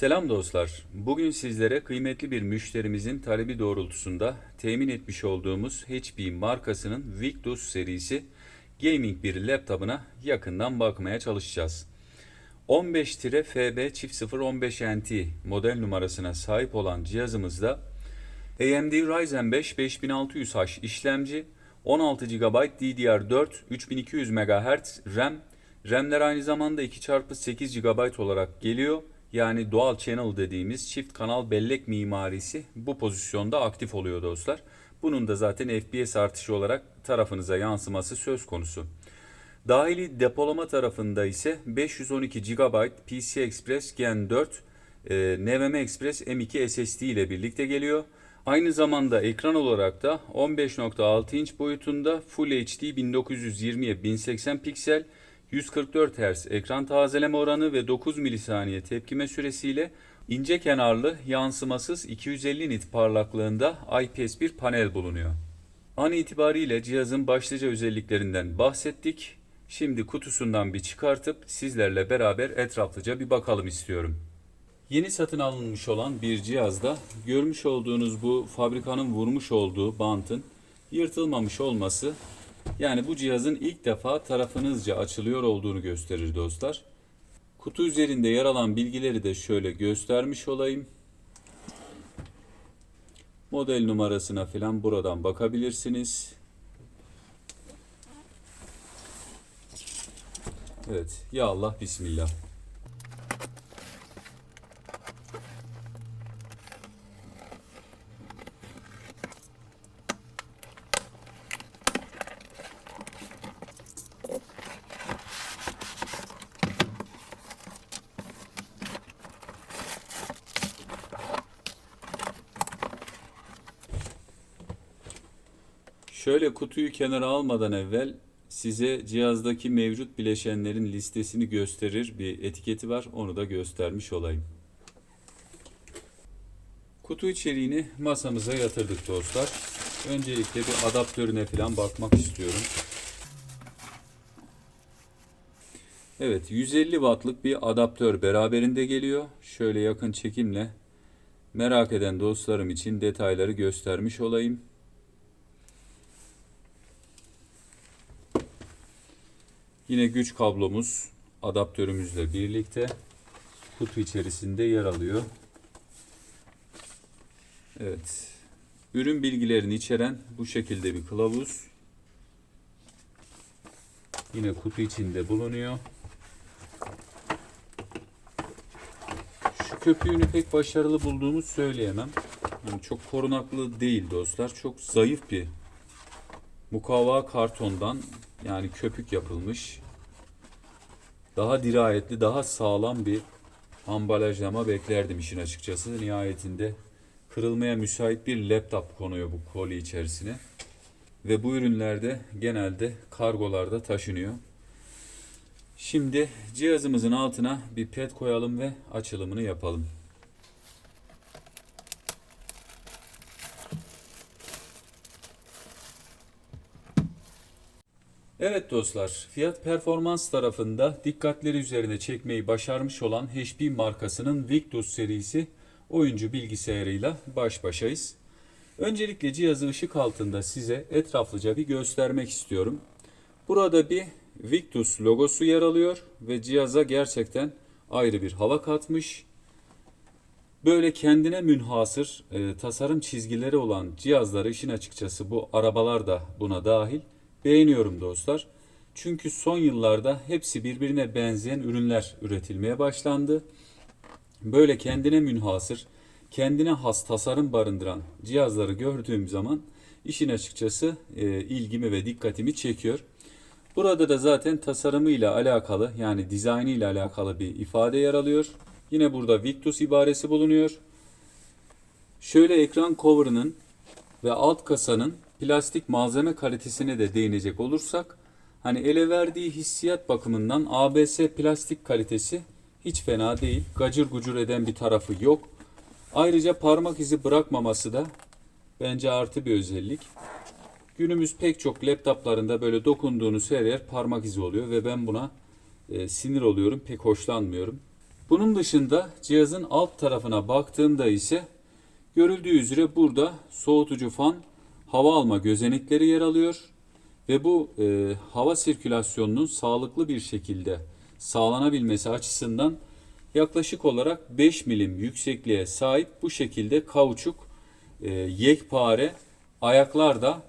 Selam dostlar. Bugün sizlere kıymetli bir müşterimizin talebi doğrultusunda temin etmiş olduğumuz HP markasının Victus serisi gaming bir laptopuna yakından bakmaya çalışacağız. 15-FB 015 NT model numarasına sahip olan cihazımızda AMD Ryzen 5 5600H işlemci, 16 GB DDR4, 3200 MHz RAM, RAM'ler aynı zamanda 2x8 GB olarak geliyor. Yani dual channel dediğimiz çift kanal bellek mimarisi bu pozisyonda aktif oluyor dostlar. Bunun da zaten FPS artışı olarak tarafınıza yansıması söz konusu. Dahili depolama tarafında ise 512 GB PCI Express Gen 4 e, NVMe Express M2 SSD ile birlikte geliyor. Aynı zamanda ekran olarak da 15.6 inç boyutunda Full HD 1920'ye 1080 piksel 144 Hz ekran tazeleme oranı ve 9 milisaniye tepkime süresiyle ince kenarlı yansımasız 250 nit parlaklığında IPS bir panel bulunuyor. An itibariyle cihazın başlıca özelliklerinden bahsettik. Şimdi kutusundan bir çıkartıp sizlerle beraber etraflıca bir bakalım istiyorum. Yeni satın alınmış olan bir cihazda görmüş olduğunuz bu fabrikanın vurmuş olduğu bantın yırtılmamış olması yani bu cihazın ilk defa tarafınızca açılıyor olduğunu gösterir dostlar. Kutu üzerinde yer alan bilgileri de şöyle göstermiş olayım. Model numarasına falan buradan bakabilirsiniz. Evet, ya Allah bismillah. Şöyle kutuyu kenara almadan evvel size cihazdaki mevcut bileşenlerin listesini gösterir bir etiketi var. Onu da göstermiş olayım. Kutu içeriğini masamıza yatırdık dostlar. Öncelikle bir adaptörüne falan bakmak istiyorum. Evet 150 wattlık bir adaptör beraberinde geliyor. Şöyle yakın çekimle merak eden dostlarım için detayları göstermiş olayım. Yine güç kablomuz adaptörümüzle birlikte kutu içerisinde yer alıyor. Evet. Ürün bilgilerini içeren bu şekilde bir kılavuz. Yine kutu içinde bulunuyor. Şu köpüğünü pek başarılı bulduğumu söyleyemem. Yani çok korunaklı değil dostlar. Çok zayıf bir mukavva kartondan yani köpük yapılmış. Daha dirayetli, daha sağlam bir ambalajlama beklerdim işin açıkçası. Nihayetinde kırılmaya müsait bir laptop konuyor bu koli içerisine. Ve bu ürünlerde genelde kargolarda taşınıyor. Şimdi cihazımızın altına bir pet koyalım ve açılımını yapalım. Evet dostlar, fiyat performans tarafında dikkatleri üzerine çekmeyi başarmış olan HP markasının Victus serisi oyuncu bilgisayarıyla baş başayız. Öncelikle cihazı ışık altında size etraflıca bir göstermek istiyorum. Burada bir Victus logosu yer alıyor ve cihaza gerçekten ayrı bir hava katmış. Böyle kendine münhasır e, tasarım çizgileri olan cihazları işin açıkçası bu arabalar da buna dahil beğeniyorum dostlar. Çünkü son yıllarda hepsi birbirine benzeyen ürünler üretilmeye başlandı. Böyle kendine münhasır, kendine has tasarım barındıran cihazları gördüğüm zaman işin açıkçası e, ilgimi ve dikkatimi çekiyor. Burada da zaten tasarımıyla alakalı yani dizaynı ile alakalı bir ifade yer alıyor. Yine burada Victus ibaresi bulunuyor. Şöyle ekran cover'ının ve alt kasanın plastik malzeme kalitesine de değinecek olursak hani ele verdiği hissiyat bakımından ABS plastik kalitesi hiç fena değil. Gacır gucur eden bir tarafı yok. Ayrıca parmak izi bırakmaması da bence artı bir özellik. Günümüz pek çok laptoplarında böyle dokunduğunuz her yer parmak izi oluyor ve ben buna e, sinir oluyorum. Pek hoşlanmıyorum. Bunun dışında cihazın alt tarafına baktığımda ise görüldüğü üzere burada soğutucu fan, hava alma gözenekleri yer alıyor ve bu e, hava sirkülasyonunun sağlıklı bir şekilde sağlanabilmesi açısından yaklaşık olarak 5 milim yüksekliğe sahip bu şekilde kauçuk e, yekpare ayaklar da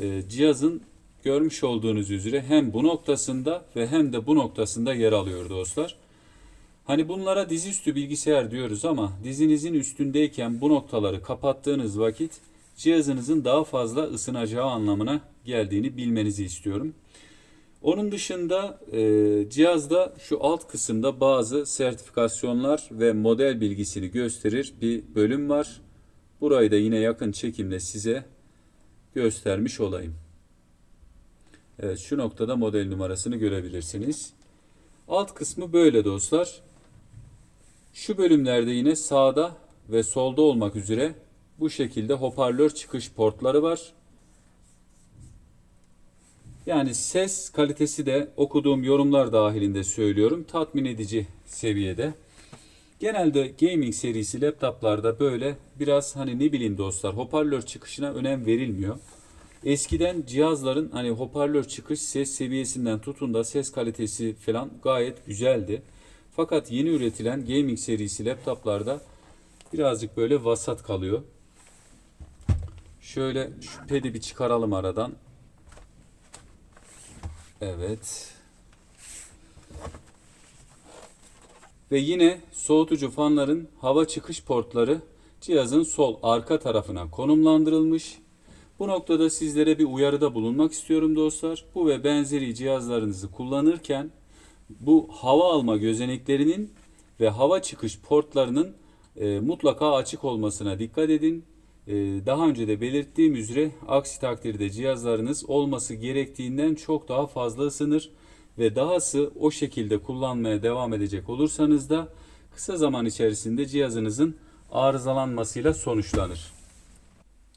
e, cihazın görmüş olduğunuz üzere hem bu noktasında ve hem de bu noktasında yer alıyor dostlar. Hani bunlara dizüstü bilgisayar diyoruz ama dizinizin üstündeyken bu noktaları kapattığınız vakit cihazınızın daha fazla ısınacağı anlamına geldiğini bilmenizi istiyorum. Onun dışında e, cihazda şu alt kısımda bazı sertifikasyonlar ve model bilgisini gösterir bir bölüm var. Burayı da yine yakın çekimle size göstermiş olayım. Evet şu noktada model numarasını görebilirsiniz. Alt kısmı böyle dostlar. Şu bölümlerde yine sağda ve solda olmak üzere bu şekilde hoparlör çıkış portları var. Yani ses kalitesi de okuduğum yorumlar dahilinde söylüyorum tatmin edici seviyede. Genelde gaming serisi laptoplarda böyle biraz hani ne bileyim dostlar hoparlör çıkışına önem verilmiyor. Eskiden cihazların hani hoparlör çıkış ses seviyesinden tutun da ses kalitesi falan gayet güzeldi. Fakat yeni üretilen gaming serisi laptoplarda birazcık böyle vasat kalıyor. Şöyle şu pedi bir çıkaralım aradan. Evet. Ve yine soğutucu fanların hava çıkış portları cihazın sol arka tarafına konumlandırılmış. Bu noktada sizlere bir uyarıda bulunmak istiyorum dostlar. Bu ve benzeri cihazlarınızı kullanırken bu hava alma gözeneklerinin ve hava çıkış portlarının e, mutlaka açık olmasına dikkat edin. E, daha önce de belirttiğim üzere aksi takdirde cihazlarınız olması gerektiğinden çok daha fazla ısınır ve dahası o şekilde kullanmaya devam edecek olursanız da kısa zaman içerisinde cihazınızın arızalanmasıyla sonuçlanır.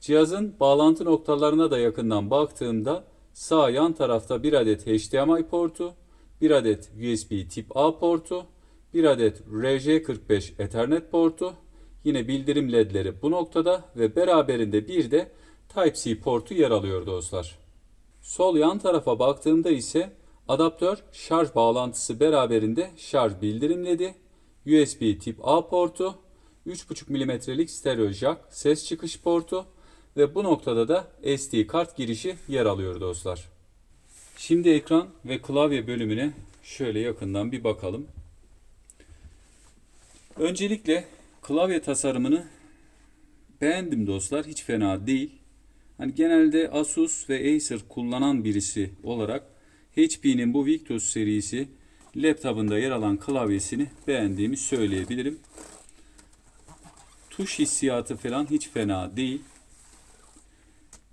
Cihazın bağlantı noktalarına da yakından baktığımda sağ yan tarafta bir adet HDMI portu, bir adet USB tip A portu, bir adet RJ45 Ethernet portu, yine bildirim ledleri bu noktada ve beraberinde bir de Type-C portu yer alıyor dostlar. Sol yan tarafa baktığımda ise adaptör şarj bağlantısı beraberinde şarj bildirim ledi, USB tip A portu, 3.5 mm'lik stereo jack ses çıkış portu ve bu noktada da SD kart girişi yer alıyor dostlar. Şimdi ekran ve klavye bölümüne şöyle yakından bir bakalım. Öncelikle klavye tasarımını beğendim dostlar. Hiç fena değil. Hani genelde Asus ve Acer kullanan birisi olarak HP'nin bu Victus serisi laptopunda yer alan klavyesini beğendiğimi söyleyebilirim. Tuş hissiyatı falan hiç fena değil.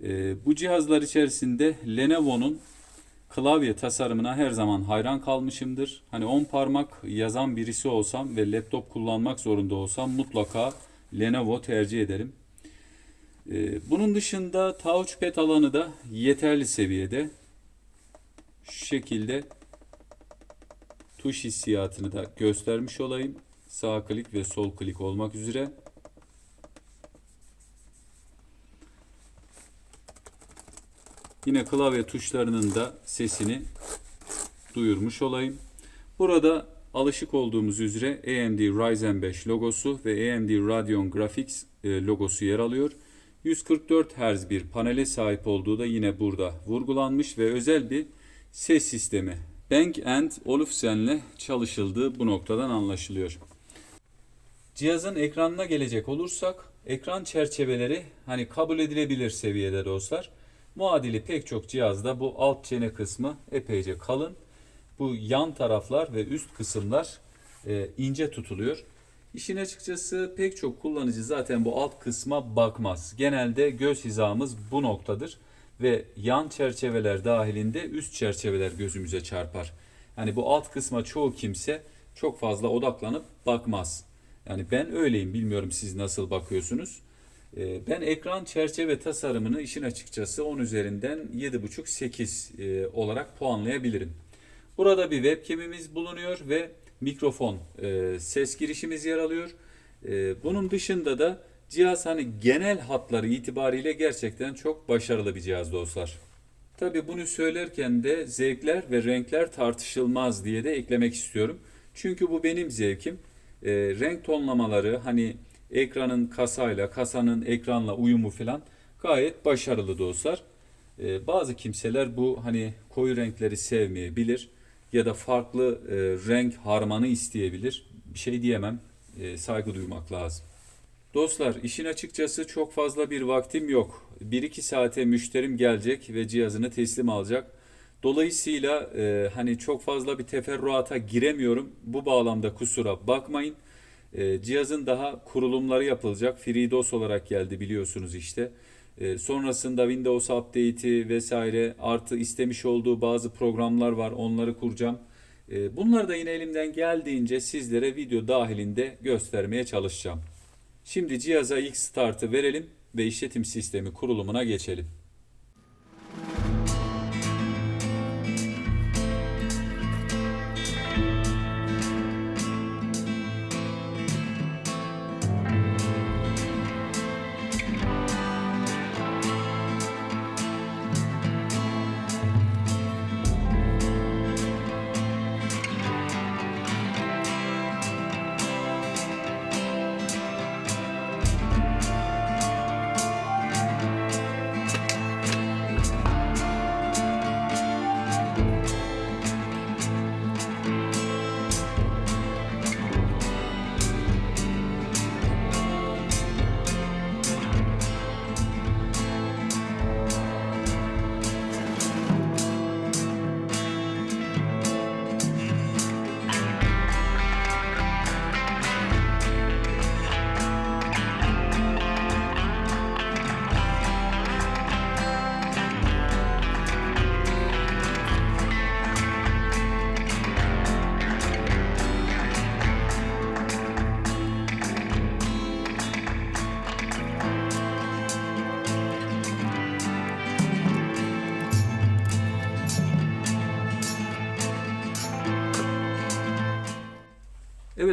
Ee, bu cihazlar içerisinde Lenovo'nun klavye tasarımına her zaman hayran kalmışımdır. Hani 10 parmak yazan birisi olsam ve laptop kullanmak zorunda olsam mutlaka Lenovo tercih ederim. Ee, bunun dışında touchpad alanı da yeterli seviyede. Şu şekilde tuş hissiyatını da göstermiş olayım. Sağ klik ve sol klik olmak üzere. Yine klavye tuşlarının da sesini duyurmuş olayım. Burada alışık olduğumuz üzere AMD Ryzen 5 logosu ve AMD Radeon Graphics e, logosu yer alıyor. 144 Hz bir panele sahip olduğu da yine burada vurgulanmış ve özel bir ses sistemi Bang Olufsen'le çalışıldığı bu noktadan anlaşılıyor. Cihazın ekranına gelecek olursak ekran çerçeveleri hani kabul edilebilir seviyede dostlar. Muadili pek çok cihazda bu alt çene kısmı epeyce kalın. Bu yan taraflar ve üst kısımlar e, ince tutuluyor. İşin açıkçası pek çok kullanıcı zaten bu alt kısma bakmaz. Genelde göz hizamız bu noktadır ve yan çerçeveler dahilinde üst çerçeveler gözümüze çarpar. Yani bu alt kısma çoğu kimse çok fazla odaklanıp bakmaz. Yani ben öyleyim bilmiyorum siz nasıl bakıyorsunuz. Ee, ben ekran çerçeve tasarımını işin açıkçası 10 üzerinden 7.5-8 e, olarak puanlayabilirim. Burada bir webcam'imiz bulunuyor ve mikrofon e, ses girişimiz yer alıyor. E, bunun dışında da cihaz hani genel hatları itibariyle gerçekten çok başarılı bir cihaz dostlar. Tabii bunu söylerken de zevkler ve renkler tartışılmaz diye de eklemek istiyorum. Çünkü bu benim zevkim. E, renk tonlamaları hani ekranın kasayla, kasanın ekranla uyumu falan gayet başarılı dostlar. E, bazı kimseler bu hani koyu renkleri sevmeyebilir ya da farklı e, renk harmanı isteyebilir. Bir şey diyemem. E, saygı duymak lazım. Dostlar işin açıkçası çok fazla bir vaktim yok. 1-2 saate müşterim gelecek ve cihazını teslim alacak. Dolayısıyla e, hani çok fazla bir teferruata giremiyorum. Bu bağlamda kusura bakmayın. E, cihazın daha kurulumları yapılacak. FreeDOS olarak geldi biliyorsunuz işte. E, sonrasında Windows Update'i vesaire artı istemiş olduğu bazı programlar var. Onları kuracağım. E, bunları da yine elimden geldiğince sizlere video dahilinde göstermeye çalışacağım. Şimdi cihaza ilk startı verelim ve işletim sistemi kurulumuna geçelim.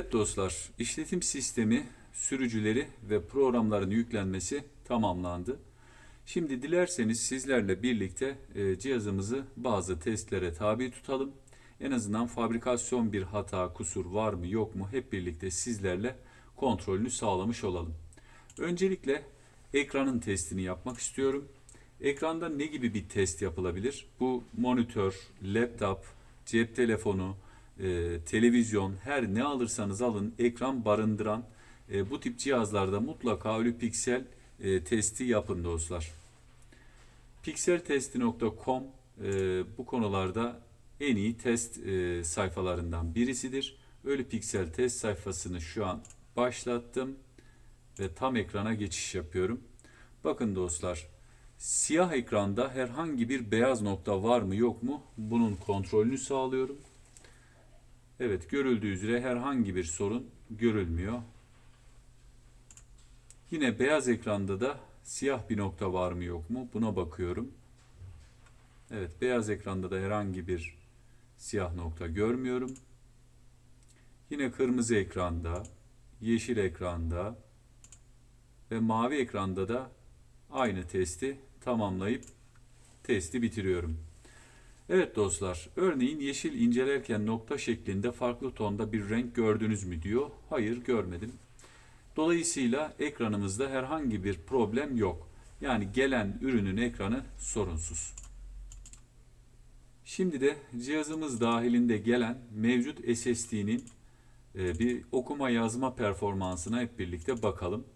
Evet dostlar, işletim sistemi, sürücüleri ve programların yüklenmesi tamamlandı. Şimdi dilerseniz sizlerle birlikte e, cihazımızı bazı testlere tabi tutalım. En azından fabrikasyon bir hata, kusur var mı yok mu hep birlikte sizlerle kontrolünü sağlamış olalım. Öncelikle ekranın testini yapmak istiyorum. Ekranda ne gibi bir test yapılabilir? Bu monitör, laptop, cep telefonu, e, televizyon her ne alırsanız alın ekran barındıran e, bu tip cihazlarda mutlaka ölü piksel e, testi yapın dostlar. Pikseltesti.com e, bu konularda en iyi test e, sayfalarından birisidir. Ölü piksel test sayfasını şu an başlattım ve tam ekrana geçiş yapıyorum. Bakın dostlar, siyah ekranda herhangi bir beyaz nokta var mı yok mu bunun kontrolünü sağlıyorum. Evet görüldüğü üzere herhangi bir sorun görülmüyor. Yine beyaz ekranda da siyah bir nokta var mı yok mu buna bakıyorum. Evet beyaz ekranda da herhangi bir siyah nokta görmüyorum. Yine kırmızı ekranda, yeşil ekranda ve mavi ekranda da aynı testi tamamlayıp testi bitiriyorum. Evet dostlar, örneğin yeşil incelerken nokta şeklinde farklı tonda bir renk gördünüz mü diyor. Hayır görmedim. Dolayısıyla ekranımızda herhangi bir problem yok. Yani gelen ürünün ekranı sorunsuz. Şimdi de cihazımız dahilinde gelen mevcut SSD'nin e, bir okuma yazma performansına hep birlikte bakalım.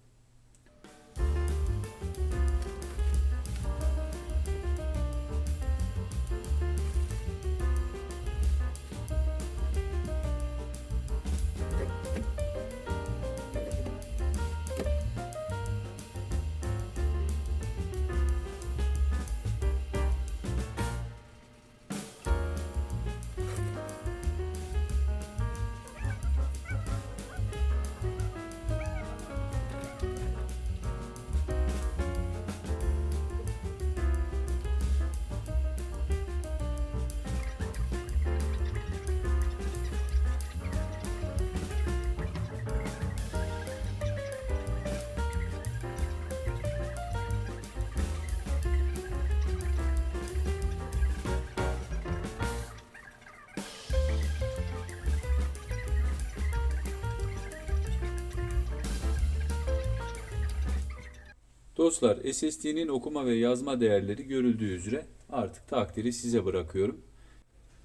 Dostlar SSD'nin okuma ve yazma değerleri görüldüğü üzere artık takdiri size bırakıyorum.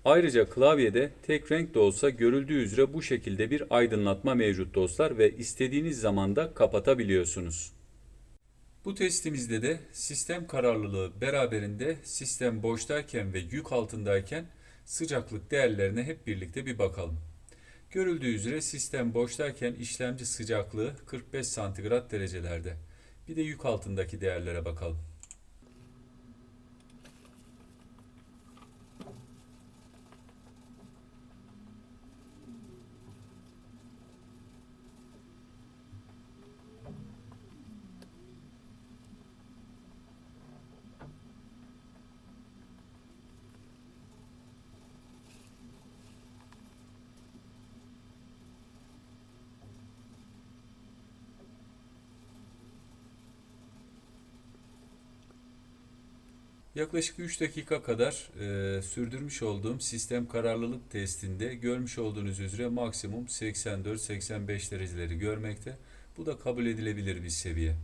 Ayrıca klavyede tek renk de olsa görüldüğü üzere bu şekilde bir aydınlatma mevcut dostlar ve istediğiniz zaman da kapatabiliyorsunuz. Bu testimizde de sistem kararlılığı beraberinde sistem boştayken ve yük altındayken sıcaklık değerlerine hep birlikte bir bakalım. Görüldüğü üzere sistem boştayken işlemci sıcaklığı 45 santigrat derecelerde. Bir de yük altındaki değerlere bakalım. Yaklaşık 3 dakika kadar e, sürdürmüş olduğum sistem kararlılık testinde görmüş olduğunuz üzere maksimum 84-85 dereceleri görmekte. Bu da kabul edilebilir bir seviye.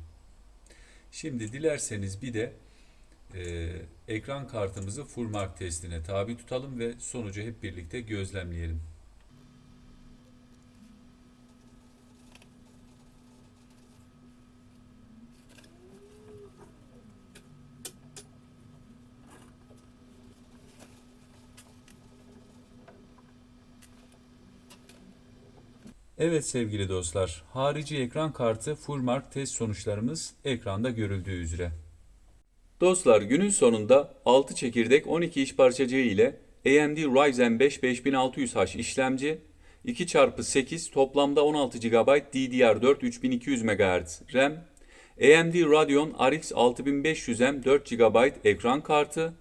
Şimdi dilerseniz bir de e, ekran kartımızı full mark testine tabi tutalım ve sonucu hep birlikte gözlemleyelim. Evet sevgili dostlar, harici ekran kartı full test sonuçlarımız ekranda görüldüğü üzere. Dostlar günün sonunda 6 çekirdek 12 iş parçacığı ile AMD Ryzen 5 5600H işlemci, 2x8 toplamda 16 GB DDR4 3200 MHz RAM, AMD Radeon RX 6500M 4 GB ekran kartı,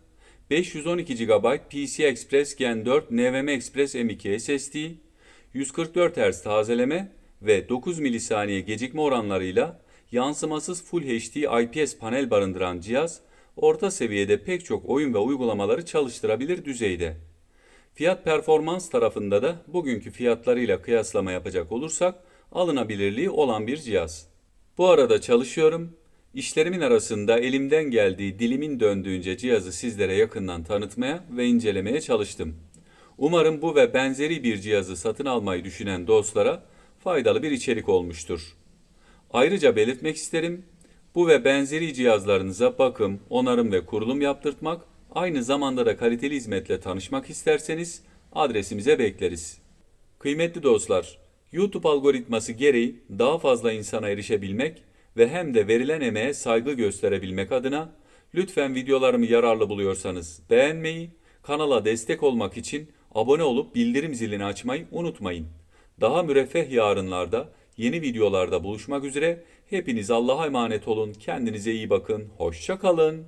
512 GB PCI Express Gen 4 NVMe Express M2 SSD, 144 Hz tazeleme ve 9 milisaniye gecikme oranlarıyla yansımasız Full HD IPS panel barındıran cihaz, orta seviyede pek çok oyun ve uygulamaları çalıştırabilir düzeyde. Fiyat performans tarafında da bugünkü fiyatlarıyla kıyaslama yapacak olursak alınabilirliği olan bir cihaz. Bu arada çalışıyorum. İşlerimin arasında elimden geldiği dilimin döndüğünce cihazı sizlere yakından tanıtmaya ve incelemeye çalıştım. Umarım bu ve benzeri bir cihazı satın almayı düşünen dostlara faydalı bir içerik olmuştur. Ayrıca belirtmek isterim, bu ve benzeri cihazlarınıza bakım, onarım ve kurulum yaptırtmak, aynı zamanda da kaliteli hizmetle tanışmak isterseniz adresimize bekleriz. Kıymetli dostlar, YouTube algoritması gereği daha fazla insana erişebilmek ve hem de verilen emeğe saygı gösterebilmek adına lütfen videolarımı yararlı buluyorsanız beğenmeyi, kanala destek olmak için abone olup bildirim zilini açmayı unutmayın. Daha müreffeh yarınlarda yeni videolarda buluşmak üzere. Hepiniz Allah'a emanet olun. Kendinize iyi bakın. Hoşça kalın.